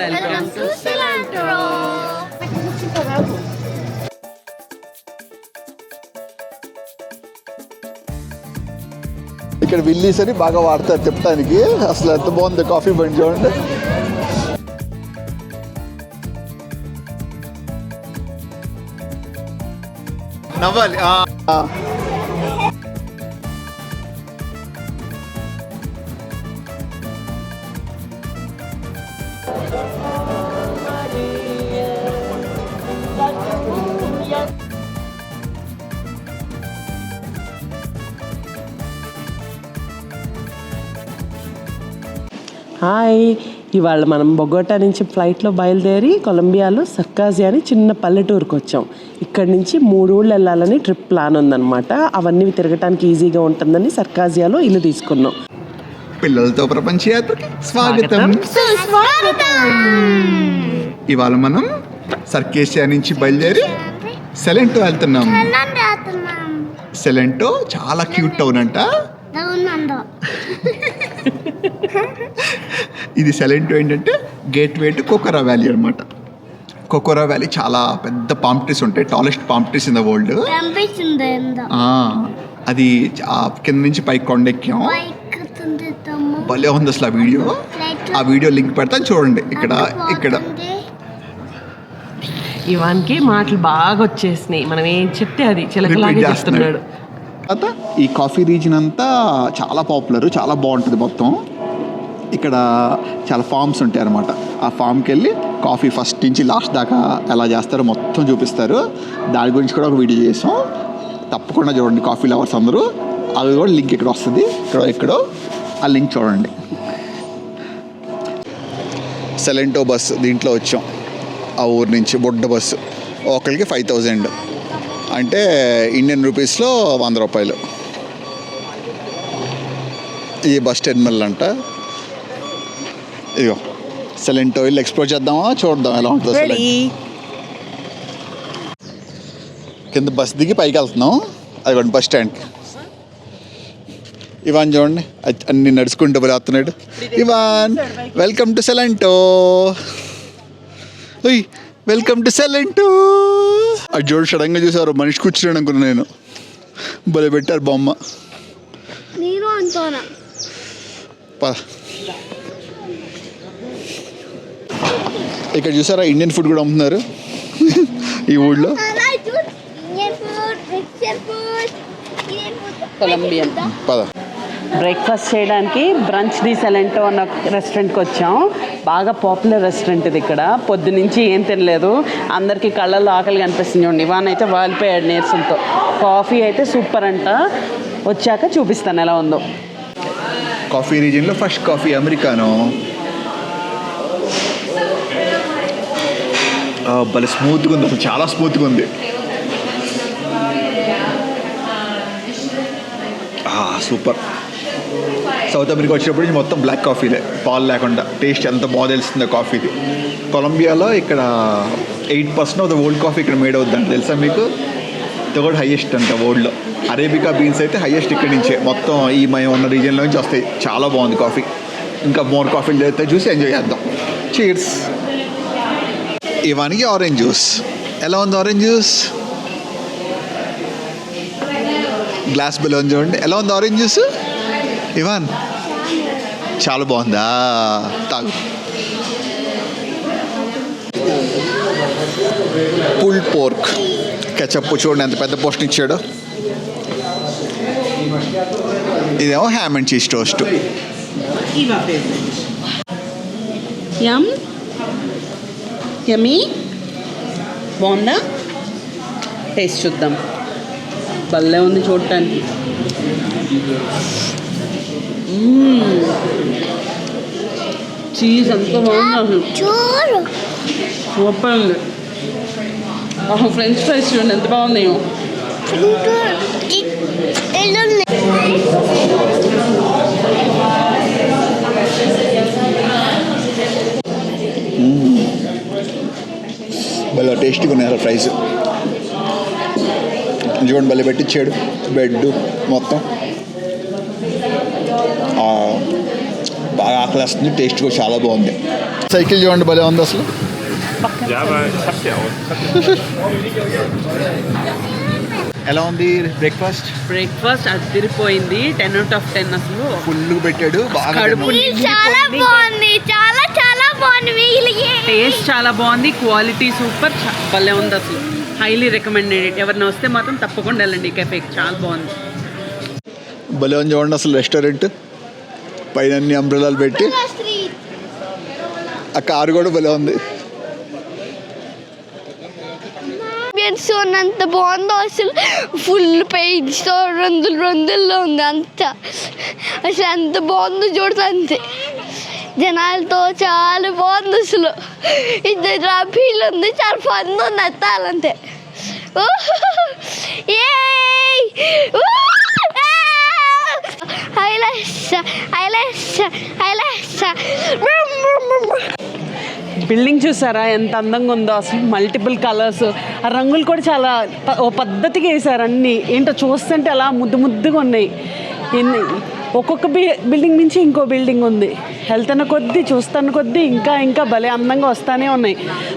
Welcome to cilantro ఇక్కడ విల్లీస్ అని బాగా వాడతారు తిప్పడానికి అసలు ఎంత బాగుంది కాఫీ బండి చూడండి. నవ్వాలి ఇవాళ మనం బొగోటా నుంచి ఫ్లైట్లో బయలుదేరి కొలంబియాలో సక్కాజీ అని చిన్న పల్లెటూరుకు వచ్చాం. ఇక్కడి నుంచి మూడు ఊళ్ళు వెళ్ళాలని ట్రిప్ ప్లాన్ ఉందన్నమాట. అవన్నీ తిరగటానికి ఈజీగా ఉంటుందని సర్కాజియాలో ఇల్లు తీసుకున్నాం. పిల్లలతో ప్రపంచ యాత్రకి స్వాగతం. ఇవాళ మనం సర్కేషియా నుంచి బయలుదేరి సెలెంటో వెళ్తున్నాం. సెలెంటో చాలా క్యూట్ టౌన్ అంట. ఇది సెలెంటో ఏంటంటే gateway to Cocora valley అనమాట కోకోరా వ్యాలీ చాలా పెద్ద పామ్ ట్రీస్ ఉంటాయి. Tallest palm trees in the world అది ఆ కింద నుంచి పైకి కొండెక్కాం. భలే ఉంది అసలు ఆ వీడియో. ఆ వీడియో లింక్ పెడతాను చూడండి. ఇక్కడ ఇక్కడ. ఇవానికి మాటలు బాగా వచ్చేసినాయి. మనం ఏం చెప్తే అది చిలకలాగే చేస్తున్నాడు. తర్వాత ఈ కాఫీ రీజన్ అంతా చాలా పాపులర్ చాలా బాగుంటుంది మొత్తం. ఇక్కడ చాలా ఫామ్స్ ఉంటాయి అనమాట ఆ ఫామ్కి వెళ్ళి కాఫీ ఫస్ట్ నుంచి లాస్ట్ దాకా ఎలా చేస్తారో మొత్తం చూపిస్తారు. దాని గురించి కూడా ఒక వీడియో చేసాం. తప్పకుండా చూడండి కాఫీ లవర్స్ అందరూ. అది కూడా లింక్ ఇక్కడ వస్తుంది. ఇక్కడ ఎక్కడో. ఆ లింక్ చూడండి. సెలెంటో బస్ దీంట్లో వచ్చాం. ఆ ఊరు నుంచి బొడ్డ బస్సు. ఒకరికి ఫైవ్ థౌజండ్. అంటే ఇండియన్ రూపీస్లో వంద రూపాయలు. ఈ బస్ టెర్మినల్ అంట. ఇదిగో సెలెంటో వెళ్ళి ఎక్స్ప్లోర్ చేద్దామా? చూద్దాం ఎలా ఉంటుందో సెలెంట్ కింద బస్ దిగి పైకి వెళ్తున్నాం. అదిగోండి బస్ స్టాండ్కి ఇవాన్ చూడండి అన్ని నడుచుకుంటూ పోతున్నాడు ఇవాన్ వెల్కమ్ టు సెలెంటో ఓయ్ వెల్కమ్ టు సెలెంటో అది చూడు సడన్గా చూసారు మనిషి కూర్చున్నాడు అనుకున్నా నేను. భలే పెట్టారు బొమ్మ. పద. ఇక్కడ చూసారా? ఇండియన్ ఫుడ్ కూడా అమ్ముతున్నారు. ఈ ఊళ్ళో. కొలంబియన్ పద. బ్రేక్ఫాస్ట్ చేయడానికి బ్రంచ్ ది సెలెంటో అన్న రెస్టారెంట్కి వచ్చాం. బాగా పాపులర్ రెస్టారెంట్ ఇది ఇక్కడ. పొద్దు నుంచి ఏం తినలేదు. అందరికీ కళ్ళల్లో ఆకలి కనిపిస్తుంది చూడండి. ఇవాన్ అయితే వాలిపోయాడు నీరసంతో. కాఫీ అయితే సూపర్ అంట. వచ్చాక చూపిస్తాను ఎలా ఉందో. కాఫీ రీజియన్లో ఫస్ట్ కాఫీ అమెరికానో భలే స్మూత్గా ఉంది. అసలు చాలా స్మూత్గా ఉంది. సూపర్. సౌత్ అమెరికా వచ్చినప్పుడు మొత్తం బ్లాక్ కాఫీలే పాలు లేకుండా. టేస్ట్ ఎంత బాగా తెలుస్తుంది కాఫీది కొలంబియాలో ఇక్కడ eight percent of the world coffee ఇక్కడ మేడ్ అవుద్దంట తెలుసా మీకు? థర్డ్ హైయెస్ట్ అంట వరల్డ్లో అరేబికా బీన్స్ అయితే హైయెస్ట్ ఇక్కడి నుంచే. మొత్తం ఈ మేము ఉన్న రీజియన్లో నుంచి వస్తాయి. చాలా బాగుంది కాఫీ ఇంకా మోర్ కాఫీలు అయితే చూసి ఎంజాయ్ చేద్దాం. చీర్స్ ఇవానికి ఆరెంజ్ జ్యూస్ ఎలా ఉంది ఆరెంజ్ జ్యూస్ గ్లాస్ బెలూన్ చూడండి. ఎలా ఉంది ఆరెంజ్ జ్యూస్ ఇవాన్ చాలా బాగుందా? తాగు. పుల్ పోర్క్ కెచప్ చూడండి ఎంత పెద్ద పోస్ట్ ఇచ్చాడు. ఇదేమో ham and cheese toast yum బాగుందా? టేస్ట్ చూద్దాం. భలే ఉంది చూడటానికి. చీజ్ ఎంత బాగుంది అసలు. సూపర్ ఉంది. ఫ్రెంచ్ ఫ్రైస్ చూడండి ఎంత బాగున్నాయో. టేస్టీగా ఉన్నాయి అసలు ఫ్రైస్ చూడండి భలే పెట్టించాడు బెడ్ మొత్తం. ఆ, బాగా ఆకలేస్తుంది. టేస్ట్ కూడా చాలా బాగుంది. సైకిల్ చూడండి భలే ఉంది అసలు. ఎలా ఉంది బ్రేక్ఫాస్ట్ బ్రేక్ఫాస్ట్ అదిరిపోయింది. టెన్ అవుట్ ఆఫ్ టెన్ అసలు. ఫుల్ పెట్టాడు. బాగా. చాలా బాగుంది. చాలా టేస్ట్ చాలా బాగుంది క్వాలిటీ సూపర్ భలే ఉంది అసలు. హైలీ రికమెండెడ్ ఎవరిని వస్తే మాత్రం తప్పకుండా వెళ్ళండి కెఫేకి చాలా బాగుంది. భలే ఉంది చూడండి అసలు రెస్టారెంట్ పైన అన్ని అంబ్రెలాలు పెట్టి. ఆ కారు కూడా భలే ఉంది. అంత బాగుందో అసలు. ఫుల్ పెయిన్స్ రందులు రందుల్లో ఉంది అంత. అసలు ఎంత బాగుందో చూడదు అంతే. జనాలతో చాలా బాగుంది అసలు. ఇద్దరు రఫీలు ఉంది చాలా ఫన్ ఉంది అత్తాలంతే హైలైట్స్ బిల్డింగ్ చూసారా? ఎంత అందంగా ఉందో అసలు మల్టిపుల్ కలర్స్ ఆ రంగులు కూడా చాలా ఓ పద్ధతిగా వేసారు అన్నీ. ఏంటో చూస్తుంటే అలా ముద్దు ముద్దుగా ఉన్నాయి. ఎన్ని ఒక్కొక్క బి బిల్డింగ్ నుంచి ఇంకో బిల్డింగ్ ఉంది. వెళ్తున్న కొద్దీ చూస్తున్న కొద్దీ ఇంకా ఇంకా భలే అందంగా వస్తూనే ఉన్నాయి.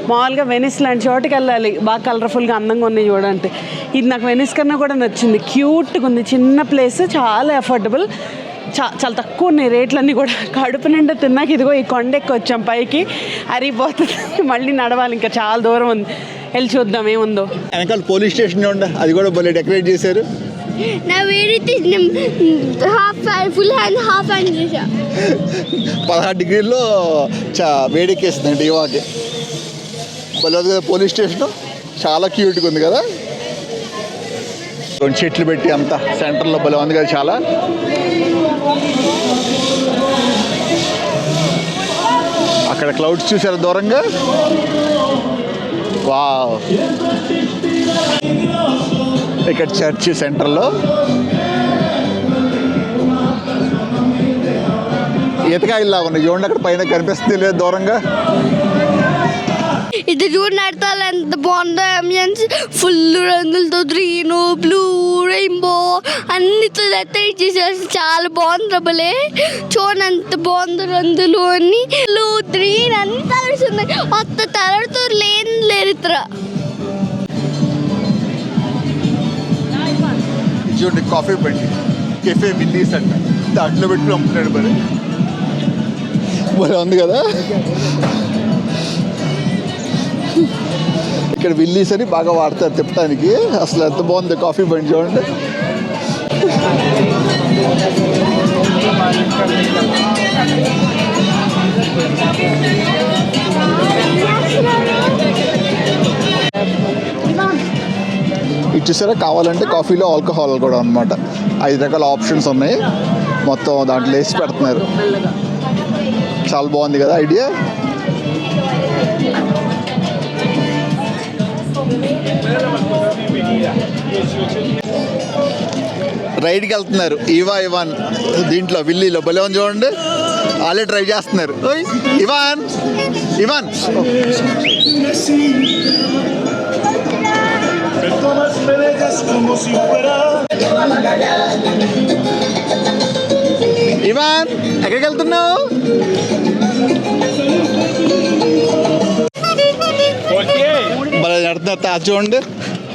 మామూలుగా వెనిస్ లాంటి చోటుకి వెళ్ళాలి. బాగా కలర్ఫుల్గా అందంగా ఉన్నాయి చూడండి ఇది నాకు వెనిస్ కన్నా కూడా నచ్చింది. క్యూట్గా ఉంది. చిన్న ప్లేస్ చాలా అఫోర్డబుల్ చా చాలా తక్కువ ఉన్నాయి రేట్లన్నీ కూడా. కడుపు నిండా తిన్నాక ఇదిగో ఈ కొండెక్కి వచ్చాం పైకి. అరిగిపోతుంది. మళ్ళీ నడవాలి ఇంకా. చాలా దూరం ఉంది. వెళ్ళి చూద్దాం ఏముందో. వెనకాల పోలీస్ స్టేషన్ ఉండ. అది కూడా భలే డెకరేట్ చేశారు. నా వేడి half full hand half hand చేసా పదహారు డిగ్రీల్లో చా వేడెక్కేస్తుందండి ఇవాకి భలే కదా పోలీస్ స్టేషన్. చాలా క్యూట్గా ఉంది కదా. కొన్ని చెట్లు పెట్టి అంతా సెంటర్లో భలే ఉంది కదా చాలా. అక్కడ క్లౌడ్స్ చూసారు దూరంగా? వావ్. ఇక్కడ చర్చ్ సెంటర్లో. ఈతకాయల్లా ఉన్నాయి. చూడండి అక్కడ పైన కనిపిస్తుంది లేదు దూరంగా. ఇది చూడండి ఎంత బాగుందో అంబియన్స్ ఫుల్ రంగులతో గ్రీన్ బ్లూ రెయిన్బో అన్నితో అయితే ఇచ్చేసేసి చాలా బాగుంది రబ్బలే చూడండి ఎంత బాగుందో రంగులు అన్ని. బ్లూ గ్రీన్ అన్ని కలర్స్ ఉన్నాయి. కొత్త కలర్తో లేని లేరు ఇతర. చూడండి కాఫీ బండి కెఫే విల్లీస్ అంట. దాంట్లో పెట్టుకుని అమ్ముతున్నాడు మరి. మరి ఉంది కదా? ఇక్కడ విల్లీస్ అని బాగా వాడతారు తిప్పడానికి. అసలు ఎంత బాగుంది కాఫీ బండి చూడండి. ఇది ఇచ్చేసారా? కావాలంటే కాఫీలో ఆల్కహాల్ కూడా అనమాట ఐదు రకాల ఆప్షన్స్ ఉన్నాయి. మొత్తం దాంట్లో వేసి పెడుతున్నారు. చాలా బాగుంది కదా ఐడియా? రైడ్కి వెళ్తున్నారు. ఇవా ఇవాన్. దీంట్లో విల్లీలో. భలే ఉంది చూడండి. వాళ్ళే డ్రైవ్ చేస్తున్నారు. ఓయ్ Ivan Ivan. Me tomas, me dejas como si fuera. Ivan ఎక్కడికి వెళ్తున్నావు నడుతున్నారు తా చూడండి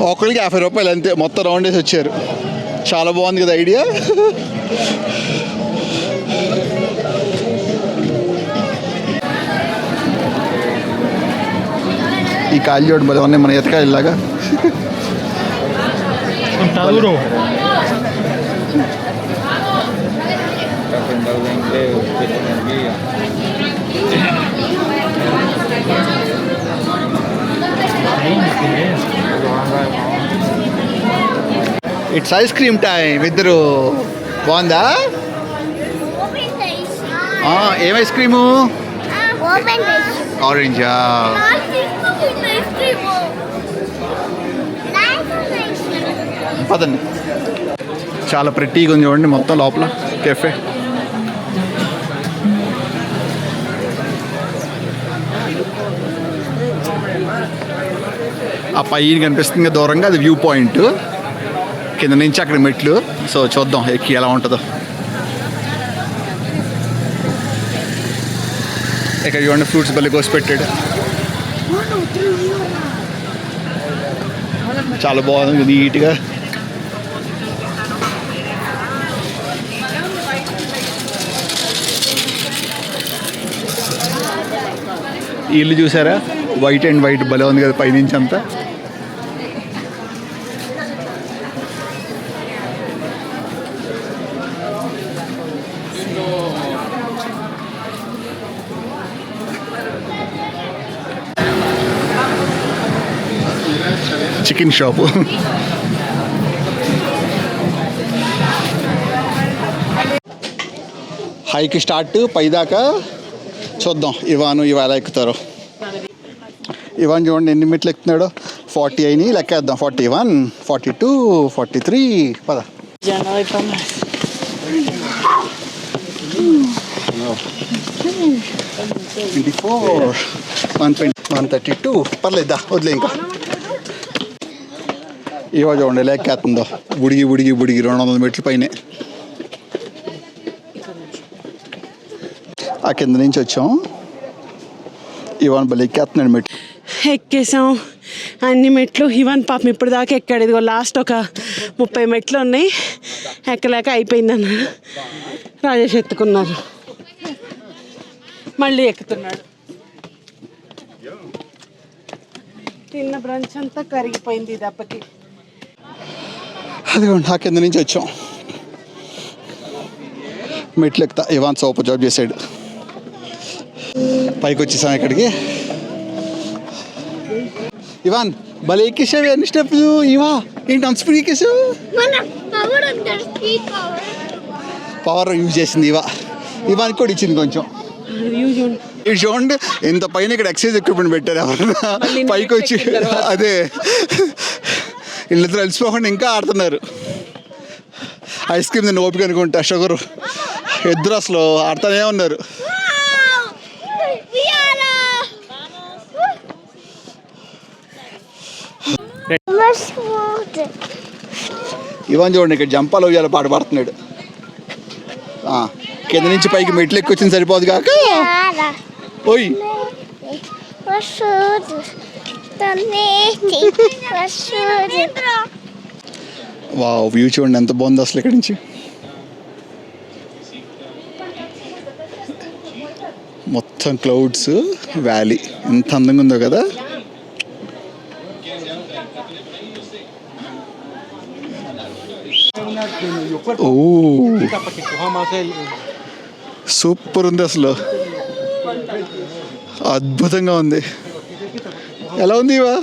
ఒకరికి యాభై రూపాయలు అంతే మొత్తం రౌండ్ వేసి వచ్చారు చాలా బాగుంది కదా ఐడియా ఈ కాయలు చూడండి భలే ఉన్నాయి మన ఎతకాయలాగా Está duro. It's ice cream time ఇద్దరు బాగుందా? ఆ, ఏం ఐస్ క్రీము ఓపెన్ ఆరెంజా పదండి. చాలా ప్రెట్టీగా ఉంది చూడండి మొత్తం లోపల కెఫే ఆ పైన కనిపిస్తుంది దూరంగా అది వ్యూ పాయింట్ కింద నుంచి అక్కడ మెట్లు. సో చూద్దాం ఎక్కి ఎలా ఉంటుందో. ఇక్కడ చూడండి ఫ్రూట్స్ బల్లి కోసి పెట్టాడు. చాలా బాగుంది నీట్గా ఇల్లు చూసారా? వైట్ అండ్ వైట్ భలే ఉంది కదా పైనుంచి అంతా. చికెన్ షాపు హైక్ స్టార్ట్ పైదాకా. చూద్దాం. ఇవాను ఇవాళ ఎక్కుతారు. ఇవాన్ చూడండి ఎన్ని మెట్లు ఎక్కుతున్నాడు? ఫార్టీ అయినాయి లెక్కేద్దాం forty one forty two forty three. పద. Twenty four one twenty one thirty two. పర్లేదా వదిలే ఇంకా. ఇవా చూడండి లెక్కేస్తుందో బుడిగి బుడిగి బుడిగి రెండు వందల మెట్లు పైనే. ఆ కింద నుంచి వచ్చాం. ఇవాన్ బలి ఎక్కేస్తున్నాడు మెట్లు. ఎక్కేసాం అన్ని మెట్లు ఇవన్ పాపం ఇప్పుడు దాకా ఎక్కాడు. ఇదిగో లాస్ట్ ఒక ముప్పై మెట్లు ఉన్నాయి. ఎక్కలేక అయిపోయింది అన్నాడు రాజేష్ ఎత్తుకున్నారు. మళ్ళీ ఎక్కుతున్నాడు. తిన్న బ్రంచ్ అంతా కరిగిపోయింది దెబ్బకి అదిగోండి ఆ కింద నుంచి వచ్చాం. మెట్లు ఎక్కుతా. ఇవాన్ సూపర్ జాబ్ చేశాడు పైకి వచ్చేసాం ఇక్కడికి. ఇవాన్ భలే ఎక్కేసావు ఎన్ని స్టెప్స్. ఇవా ఏంటి అంత స్పీడ్ ఎక్కేసావు? పవర్ యూజ్ చేసింది ఇవా. ఇవానికి కూడా ఇచ్చింది కొంచెం. చూడండి ఇంత పైన ఇక్కడ ఎక్సైజ్ ఎక్విప్మెంట్ పెట్టారు ఎవరన్నా. పైకి వచ్చి. అదే. వీళ్ళిద్దరు అలసిపోకుండా ఇంకా ఆడుతున్నారు. ఐస్ క్రీమ్ నేను ఓపిక అనుకుంటా షుగర్. ఇద్దరు అసలు ఆడుతూనే ఉన్నారు. ఇవన్ చూడండి ఇక్కడ జంపాలు ఉయ్యాల పాట పాడుతున్నాడు. కింద నుంచి పైకి మెట్లు ఎక్కువ వచ్చింది సరిపోదు కాక. ఓయ్. వా వ్యూ చూడండి ఎంత బాగుంది అసలు ఇక్కడ నుంచి. మొత్తం క్లౌడ్స్ వ్యాలీ ఎంత అందంగా ఉందో కదా. ఓ సూపర్ ఉంది అసలు అద్భుతంగా ఉంది ఎలా ఉంది ఇవా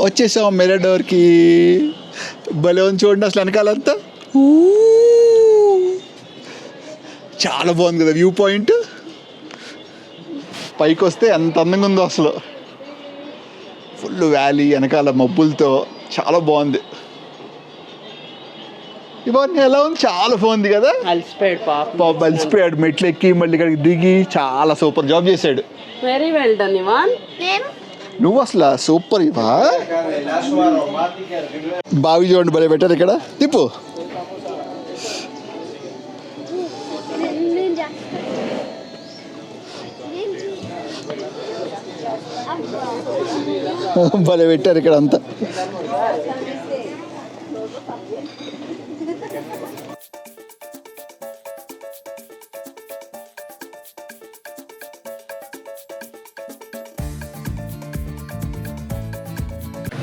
వచ్చేసాం మెరడోర్కి భలే ఉంది చూడండి అసలు వెనకాలంతా ఊ. చాలా బాగుంది కదా వ్యూ పాయింట్ పైకి వస్తే ఎంత అందంగా ఉందో అసలు ఫుల్ వ్యాలీ వెనకాల మబ్బులతో చాలా బాగుంది. ఇవన్నీ ఎలా ఉంది? చాలా బాగుంది కదా? అలసిపోయాడు పాప. అలసిపోయాడు మెట్లు ఎక్కి మళ్ళీ ఇక్కడికి దిగి చాలా సూపర్ జాబ్ చేశాడు. వెరీ వెల్ డన్ ఇవాన్ నువ్వు అసలు సూపర్ ఇవా? బావి చూడండి భలే పెట్టారు ఇక్కడ. తిప్పు. భలే పెట్టారు ఇక్కడ అంతా.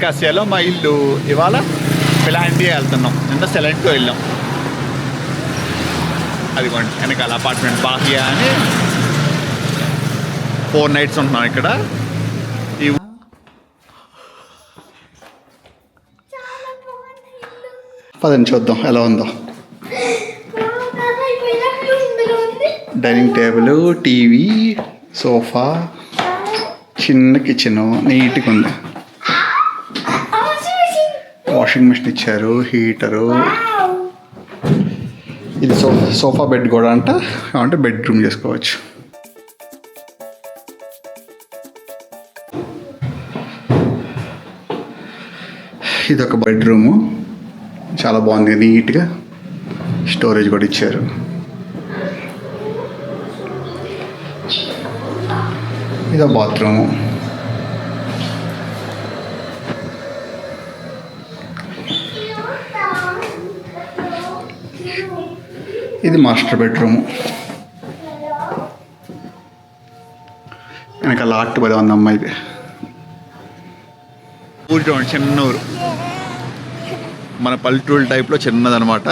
కసియాలో మా ఇల్లు ఇవాళ పిలాంటియా వెళ్తున్నాం. నిన్న సెలెంట్కి వెళ్ళాం. అదిగోండి వెనకాల అపార్ట్మెంట్ బాహియా అని ఫోర్ నైట్స్ ఉంటున్నాం ఇక్కడ ఈ పదని చూద్దాం ఎలా ఉందో. డైనింగ్ టేబుల్ టీవీ సోఫా చిన్న కిచెన్ నీట్గా ఉంది. వాషింగ్ మిషన్ ఇచ్చారు హీటరు. ఇది సో సోఫా బెడ్ కూడా అంట అంటే బెడ్రూమ్ చేసుకోవచ్చు. ఇది ఒక బెడ్రూము. చాలా బాగుంది నీట్గా స్టోరేజ్ కూడా ఇచ్చారు. ఇదో బాత్రూము. ఇది మాస్టర్ బెడ్రూము. వెనకాల ఆర్ట్ పది ఉంది అమ్మాయిది. ఊరి చూడండి చిన్న ఊరు మన పల్లెటూరు టైప్లో చిన్నదనమాట.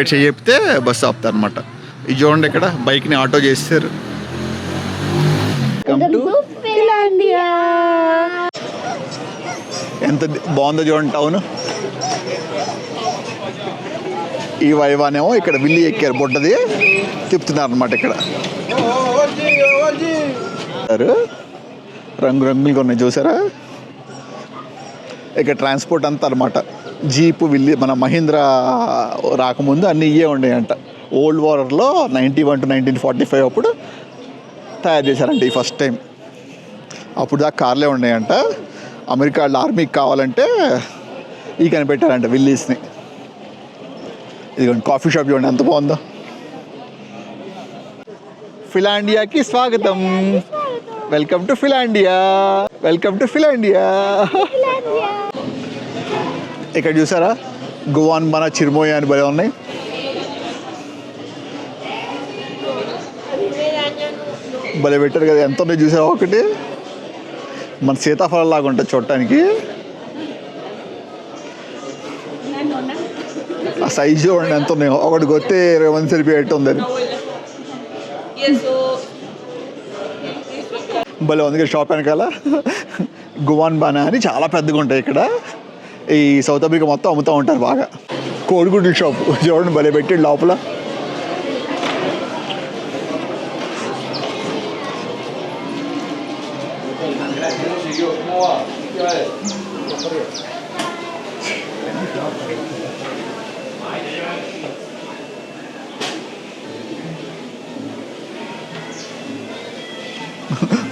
ఇక్కడ చెప్తే బస్సు ఆపుతారు అనమాట ఇది చూడండి ఇక్కడ బైక్ని ఆటో చేస్తారు. ఎంత బాగుందో చూడండి టౌన్. ఈ వైవానేమో ఇక్కడ విల్లి ఎక్కారు బొడ్డది తిప్పుతున్నారు అనమాట ఇక్కడ. రంగు రంగులుగా ఉన్నాయి చూసారా? ఇక్కడ ట్రాన్స్పోర్ట్ అంతా అనమాట జీపు విల్లి మన మహీంద్రా రాకముందు అన్నీ ఇవే ఉండేయంట. Old వార్లో ninety one to nineteen forty five అప్పుడు తయారు చేశారంట ఈ ఫస్ట్ టైం అప్పుడు దాకా కార్లే ఉన్నాయంట అమెరికా వాళ్ళ ఆర్మీకి కావాలంటే ఈ కనిపెట్టారంట విల్లీస్ని. ఇదిగోండి కాఫీ షాప్ చూడండి ఎంత బాగుందో. ఫిలాండియాకి స్వాగతం. Welcome to Filandia welcome to Filandia ఇక్కడ చూసారా? గువాన్ మన చిరుమోయ అని భలే ఉన్నాయి. భలే పెట్టారు కదా ఎంత ఉన్నాయి చూసారా ఒకటి? మన సీతాఫలం లాగా ఉంటుంది చూడటానికి. ఆ సైజు చూడండి ఎంత ఉన్నాయో. ఒకటి కొత్తే ఇరవై మంది సరిపోయేట్టు ఉంది అది. భలే ఉంది షాప్ వెనకాల. గువాన్ బానా అని చాలా పెద్దగా ఉంటాయి ఇక్కడ. ఈ సౌత్ ఆఫ్రికా మొత్తం అమ్ముతూ ఉంటారు బాగా. కోడిగుడ్ల షాప్. చూడండి భలే పెట్టి లోపల.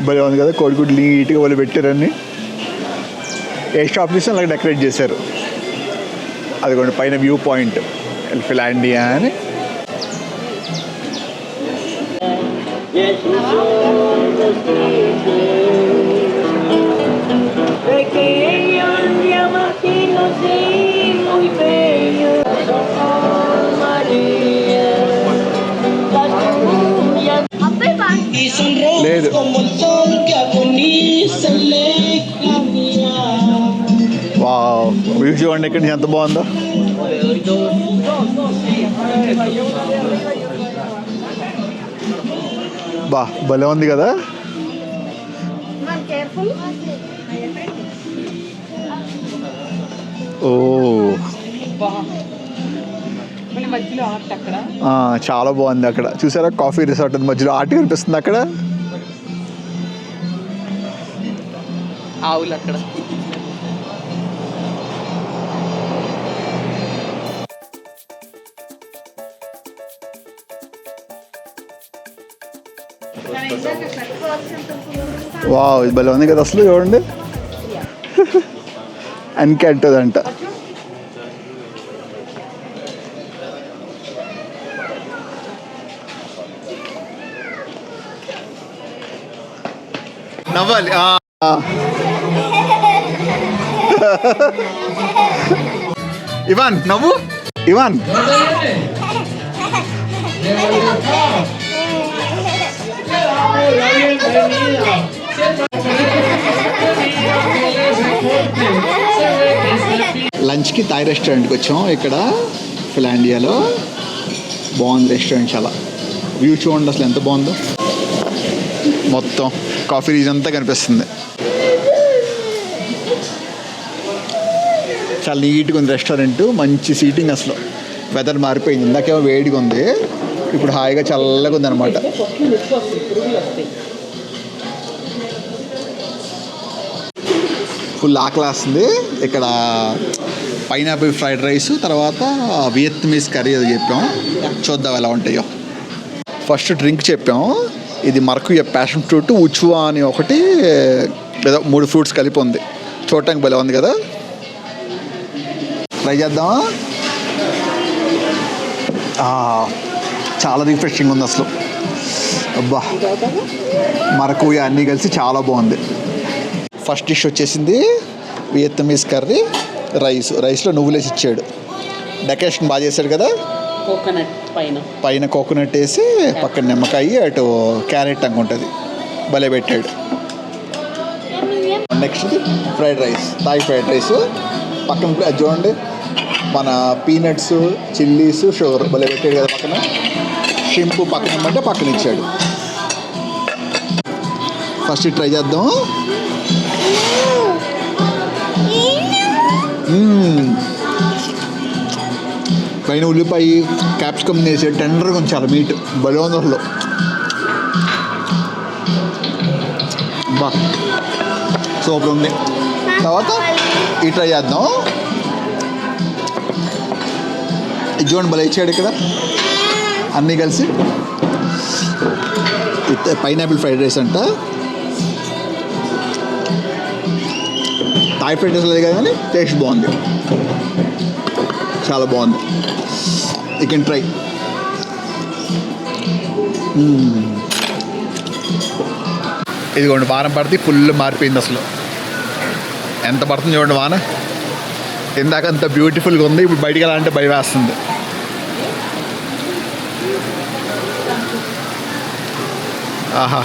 భలే ఉంది కదా కోడిగుడ్లు నీట్గా వాళ్ళు పెట్టారని ఏ షాప్ చూస్తే అలాగే డెకరేట్ చేశారు. అదిగోండి పైన వ్యూ పాయింట్. ఫిలాండియా అని. Pequeños చూడండి ఇక్కడ ఎంత బాగుందో. బా భలే ఉంది కదా. ఓ. చాలా బాగుంది అక్కడ. చూసారా కాఫీ రిసార్ట్ ఉంది మధ్యలో. ఆర్ట్ కనిపిస్తుంది అక్కడ. ఆవులు అక్కడ. వావ్ ఇది భలే ఉంది కదా అసలు చూడండి. అన్కంటదంట నవ్వాలి ఆ. ఇవాన్ నవ్వు. ఇవాన్. లంచ్కి థాయ్ రెస్టారెంట్కి వచ్చాం. ఇక్కడ ఫిలాండియాలో బాగుంది రెస్టారెంట్ చాలా. వ్యూ చూడండి అసలు ఎంత బాగుందో. మొత్తం కాఫీ రీజ్ అంతా కనిపిస్తుంది. చాలా నీట్గా ఉంది రెస్టారెంట్ మంచి సీటింగ్ అసలు. వెదర్ మారిపోయింది. ఇందాకేమో వేడిగా ఉంది. ఇప్పుడు హాయిగా చల్లగా ఉంది అనమాట ఫుల్ ఆకలేస్తుంది ఇక్కడ పైనాపిల్ ఫ్రైడ్ రైస్ తర్వాత వియత్మీస్ కర్రీ అది చెప్పాం. చూద్దాం ఎలా ఉంటాయో. ఫస్ట్ డ్రింక్ చెప్పాం. ఇది మరకు ప్యాషన్ ఫ్రూట్ ఉచువా అని ఒకటి ఏదో మూడు ఫ్రూట్స్ కలిపి ఉంది. చూడటానికి భలే ఉంది కదా. ట్రై చేద్దామా? చాలా రిఫ్రెషింగ్ ఉంది అసలు. అబ్బా. మరకు అన్నీ కలిసి చాలా బాగుంది. ఫస్ట్ డిష్ వచ్చేసింది. వియత్మీస్ కర్రీ. రైస్ రైస్లో నువ్వులు వేసి ఇచ్చాడు. డెకరేషన్ బాగా చేశాడు కదా? కోకోనట్ పైన. పైన కోకోనట్ వేసి పక్కన నిమ్మకాయ అటు క్యారెట్ అనుకుంటుంది భలే పెట్టాడు. Next fried rice Thai fried rice. పక్కన చూడండి మన పీనట్స్ చిల్లీస్ షుగర్ భలే పెట్టాడు కదా పక్కన. షింపు పక్కన ఇమ్మంటే పక్కన ఇచ్చాడు. ఫస్ట్ ట్రై చేద్దాం. పైన ఉల్లిపాయ క్యాప్సికమ్ వేసి టెండర్గా ఉంచాలి మీట్ భలే ఉంది బా. సూపర్ ఉంది. తర్వాత ఈ ట్రై చేద్దాం. ఇది చూడండి భలే ఇచ్చాడు ఇక్కడ. అన్నీ కలిసి. పైనాపిల్ ఫ్రైడ్ రైస్ అంట. థాయ్ ఫ్రైడ్ లేదు కానీ టేస్ట్ బాగుంది. చాలా బాగుంది. యూ కెన్ ట్రై ఇదిగోండి వారం పడితే ఫుల్ మారిపోయింది అసలు. ఎంత పడుతుంది చూడండి వాన. ఇందాక అంత బ్యూటిఫుల్గా ఉంది ఇప్పుడు బయటికి వెళ్ళాలంటే భయం వేస్తుంది. ఆహా.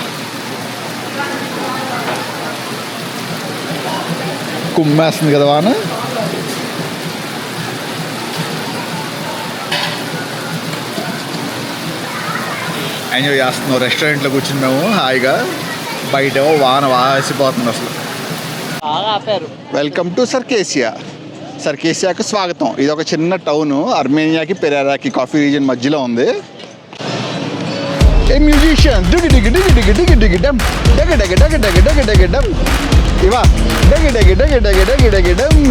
కుమ్మేస్తుంది కదా వాన ఎంజాయ్ చేస్తున్నాం రెస్టారెంట్లో కూర్చుని మేము హాయిగా బయట వాన వాసిపోతుంది అసలు వెల్కమ్ టు సర్కేసియా సర్కేసియాకు స్వాగతం ఇది ఒక చిన్న టౌన్ అర్మేనియాకి పెరారాకి కాఫీ రీజన్ మధ్యలో ఉంది ఏ మ్యూజిషియన్ డిగి డిగి డిగి డిగి డిగి డిగి డమ్ డగ డగ డగ డగ డగ డగ డమ్ ఇవా డగ డగ డగ డగ డగ డగ డమ్.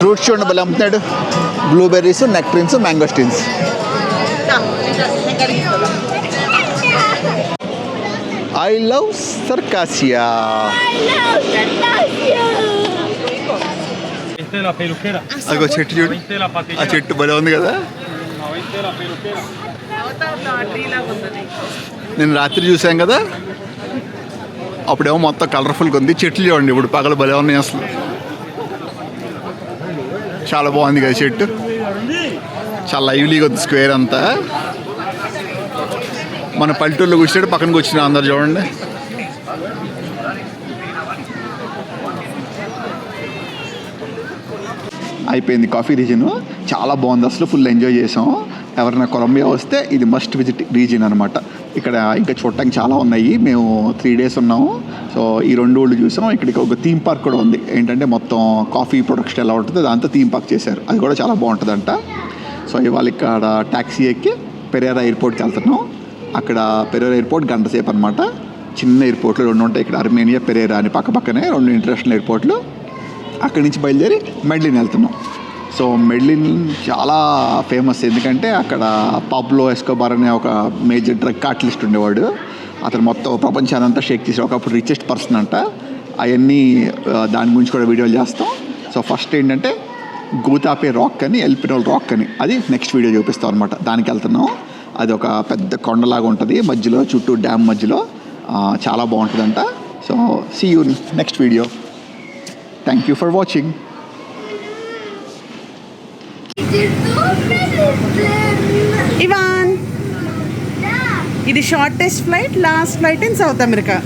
ఫ్రూట్స్ చూడండి భలే అమ్ముతున్నాడు. Blueberries nectarines mangosteens I love Circasia. అదిగో చెట్టు చూడు. ఆ. చెట్టు భలే ఉంది కదా. నేను రాత్రి చూసాం కదా. అప్పుడేమో మొత్తం కలర్ఫుల్గా ఉంది. చెట్లు చూడండి ఇప్పుడు పగలు భలే ఉన్నాయి అసలు. చాలా బాగుంది కదా చెట్టు. చాలా లైవ్లీగా ఉంది స్క్వేర్ అంతా. మన పల్లెటూరులో కూర్చున్నాడు పక్కన వచ్చిన అందరు చూడండి. అయిపోయింది కాఫీ రీజన్. చాలా బాగుంది అసలు ఫుల్ ఎంజాయ్ చేసాం. ఎవరైనా కొలంబియా వస్తే ఇది మస్ట్ విజిట్ రీజన్ అనమాట ఇక్కడ ఇంకా చూడటానికి చాలా ఉన్నాయి మేము త్రీ డేస్ ఉన్నాము సో ఈ రెండు ఊళ్ళు చూసాం. ఇక్కడికి ఒక థీమ్ పార్క్ కూడా ఉంది. ఏంటంటే మొత్తం కాఫీ ప్రొడక్షన్ ఎలా ఉంటుందో దాంతో థీమ్ పార్క్ చేశారు. అది కూడా చాలా బాగుంటుందంట. సో ఇవాళ ఇక్కడ ట్యాక్సీ ఎక్కి పెరేరా ఎయిర్పోర్ట్కి వెళ్తున్నాం. అక్కడ పెరేరా ఎయిర్పోర్ట్ గంట సేపు అనమాట చిన్న ఎయిర్పోర్ట్లు రెండు ఉంటాయి ఇక్కడ అర్మేనియా పెరేరా అని పక్క పక్కనే రెండు ఇంటర్నేషనల్ ఎయిర్పోర్ట్లు. అక్కడి నుంచి బయలుదేరి మెడ్లిన్ వెళ్తున్నాం. సో మెడ్లిన్ చాలా ఫేమస్ ఎందుకంటే అక్కడ పాబ్లో ఎస్కోబార్ అనే ఒక మేజర్ డ్రగ్ కార్టిలిస్ట్ ఉండేవాడు. అతను మొత్తం ప్రపంచాన్ని అంతా షేక్ చేసి ఒకప్పుడు రిచెస్ట్ పర్సన్ అంట. అవన్నీ దాని గురించి కూడా వీడియోలు చేస్తాం. సో ఫస్ట్ ఏంటంటే గూతాపే రాక్ అని ఎల్పినోల్ రాక్ అని. అది నెక్స్ట్ వీడియో చూపిస్తాం అనమాట దానికి వెళ్తున్నాం. అది ఒక పెద్ద కొండలాగా ఉంటుంది. మధ్యలో చుట్టూ డ్యామ్ మధ్యలో. చాలా బాగుంటుందంట. So see you next video thank you for watching Ivan ఇది shortest flight last flight in South America